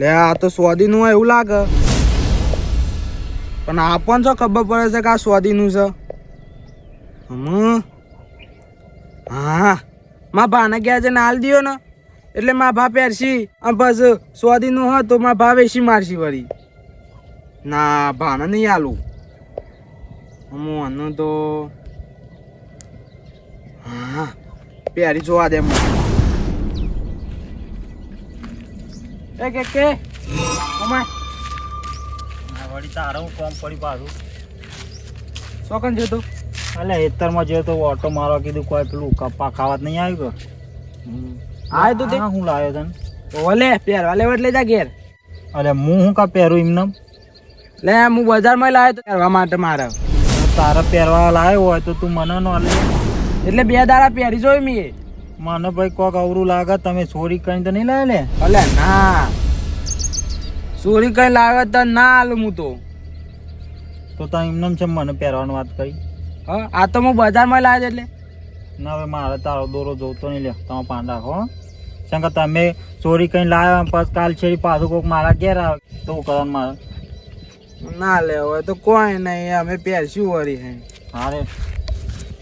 લે, આ તો સ્વાદીનું એવું લાગે. પણ આપણને શું ખબર પડે છે કે આ સ્વાદીનું છે. હમ. હા. મા ભાને ગયા છે ને હાલ દિયો ને. એટલે મા ભા પહેરશી અને બસ સ્વાદીનું હોય તો મા ભા વેસી મારશી વળી. ના, ભાને નહીં હાલું હું આનું તો હા. પહેરી જોવા દે મને. એ કે કે? આ વળી તારે હું કોમ પડી પાછું? ચોકન જતો એટલે હેતરમાં જોયો તો ઓટો મારવા કીધું કોઈ પેલું કપા ખાવા નહીં આવ્યું કે? આય તો તે? હું લાવ્યો તને. ઓલે પહેરવા લેવા એટલે જા ઘેર. અરે હું હું કા પહેરું એમને? લે હું બજારમાં લાવ્યો તો પહેરવા માટે મારે. તારા પહેરવા લાવ્યો હોય તો તું મને નો લે. એટલે બે દાડા પહેરી જોઈ મી મને ભાઈ કોક અવરું લાગે તમે ચોરી કઈ તો નહીં લાવે લે? અલે ના. ચોરી કઈ લાવે તો ના આલું હું તો. તો તમે એમને છે મને પહેરવાની વાત કરી. હા આ તો હું બજારમાં લાવે એટલે. ના હવે મારે તારો દોરો જોતો નહીં લે તમે પાંડા હો. શંકર તમે ચોરી કઈ લાવ્યા પછી કાલ છેડી પાછું કોક મારા ઘેર આવે તો હું કરવાનું મારે? ના લે હવે તો કોઈ નહીં અમે પહેરશું વળી હે. હારે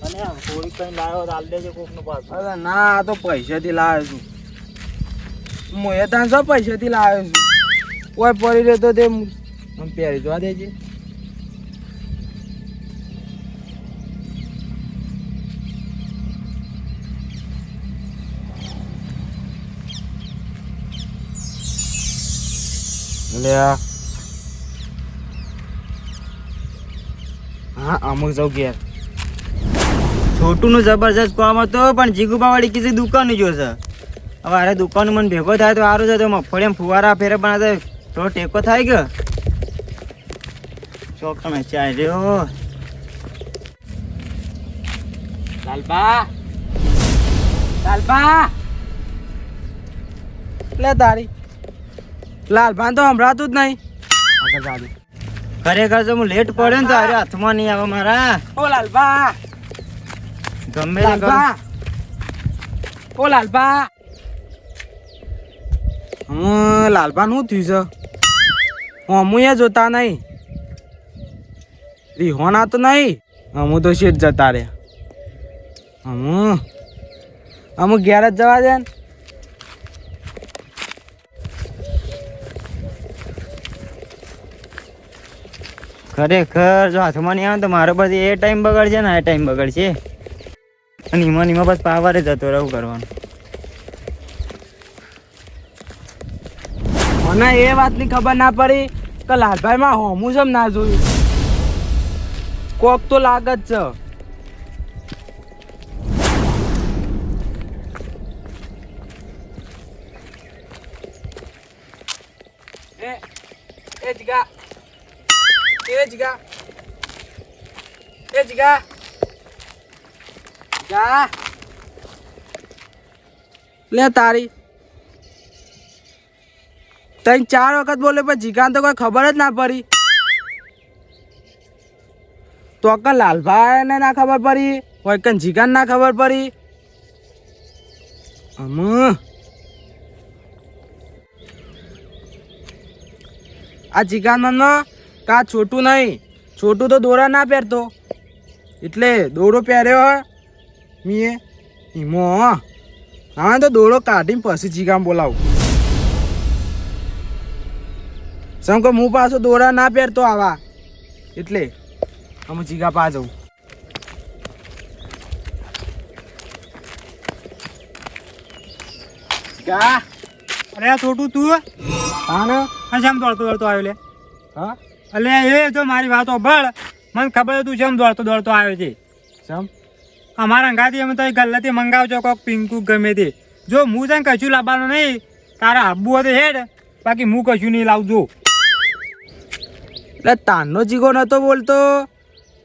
અને ચોરી કરીને લાવ્યો તો હાલ દેજે કોકનું પાછું. અરે ના, આ તો પૈસાથી લાવ્યો છું. હું એ શું પૈસાથી લાવ્યો છું? કોઈ પડી રહેતો તે મને પહેરી જોવા દેજે. લે હા, અમુક જાઉં ઘેર છોટું નું જબરજસ્ત કામ હતો પણ જીગુબા વાળી કીધી દુકાન જોશે હવે અરે દુકાન મને ભેગો થાય તો સારું છે તો મગફળી ફુવારા ફેરે પણ થોડો ટેકો થાય લાલબા. લાલબા. લે તારી. લાલબા તો સંભળાતું જ નહીં. ખરેખર તો હું લેટ પડે ને તો હાથમાં નહીં આવે મારા. ઓ લાલબા. ગમે ઓ લાલબા હમ લાલબા નું થયું છે. હું એ જોતા નહીં. રીહોના તો નહીં. હું તો શેઠ જતા રહ્યા. હમ. અમુક ઘેર જ જવા દે ને. ખરેખર જો હાથમાં નહીં આવે તો મારો પછી એ ટાઈમ બગડશે ને આ ટાઈમ બગડશે અને એમાં એમાં બસ જ હતો રહું કરવાનું. મને એ વાતની ખબર ના પડી કે લાલભાઈ માં હોમું જેમ ના જોયું. કોક તો લાગ જ છે. જીગા, એ જીગા. જા. લે તારી. તઈ ચાર વખત બોલે પણ જીગાન તો કોઈ ખબર જ ના પડી. તો કે લાલભાઈ ને ખબર પડી કોઈ કન જીગાન ના ખબર પડી. અમ. આ જીગાન કા છોટું નહીં. છોટું તો દોરા ના પહેરતો. એટલે દોરો પહેર્યો હોય. મીએ? ઈમો હા. તો દોડો કાઢીને પછી જીગામ બોલાવું. સમ કે હું પાછો દોરા ના પહેરતો આવા. એટલે અમે જીગા પા જવું. જીગા? અરે છોટું તું? હા ને હા જેમ દોડતો દોડતો આવ્યો લે. હા? અલે એ તો મારી વાતો ભળ મને ખબર તું જેમ દોડતો દોડતો આવ્યો છે. સમ અમારા અંગાથી અમે તો એ ગલ્લાથી મંગાવજો કોક પિંકુ ગમે તે. જો હું તને કશું લાવવાનું નહીં તારા આબુ હતો હેડ. બાકી હું કશું નહીં લાવજો. એટલે તાનનો જીગો નતો બોલતો?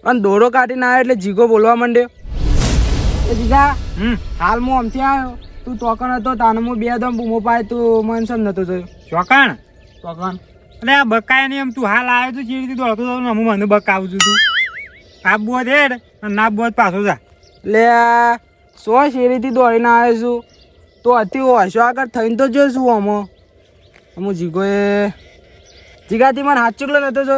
અને દોરો કાઢીને આવ્યો એટલે જીગો બોલવા માંડ્યો. એ જીગા હમ. હાલ હું આમથી આવ્યો. તું ચોકણ હતો તાને હું બે દમ બૂમો પાય તું મન સમ નતો જોયો. ચોકણ? ચોકણ. એટલે આ બકાય નહીં એમ તું હાલ આવ્યો તું ચીડી દોડતો દોડતો ને હું મને બકાવું છું તું. આબુ હોય હેડ અને ના આબુ હોય પાછો જા. લે સો શેરીથી દોડીને આવ્યો છું. તો અતિ હોશો આગળ થઈને તો જોઈશું આમાં? હું જીગોએ જીગાથી મને હાથ ચૂકલો નતો જો.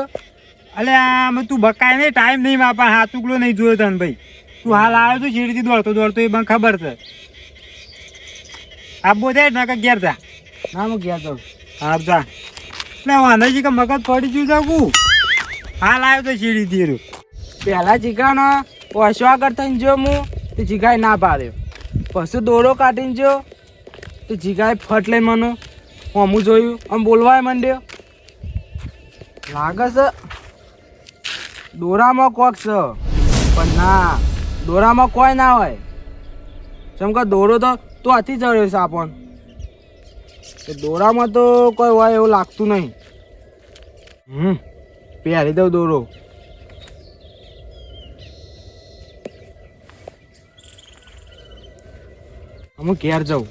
અલે આમ તું બકાય નહીં ટાઈમ નહીં વાપા હાથ ચૂકલો નહીં જોયો તને ભાઈ. તું હાલ આવ્યો તું શેરીથી દોડતો દોડતો એ મને ખબર છે. આબો જાય ને કે ઘેર જા. ના હું ઘેર જાઉં. હા જા. એટલે વાંધાજી કે મગજ પડી ગયું જાગું હાલ આવ્યો તો શેરીથી પહેલા જીગાનો ઓછવા કરતા જો હું તે જીગાએ ના પાડ્યો. પછી દોરો કાઢીને જો, તો જીગાએ ફટ લઈ મને હું જોયું, આમ બોલવાય માંડ્યો. લાગે છે, દોરામાં કોક છે, પણ ના, દોરામાં કોઈ ના હોય. જેમ કે દોરો તો તો આથી ચડ્યો છે આપણ દોરામાં તો કોઈ હોય એવું લાગતું નહીં. હમ, પહેરી દઉં દોરો. હું ઘેર જાઉં.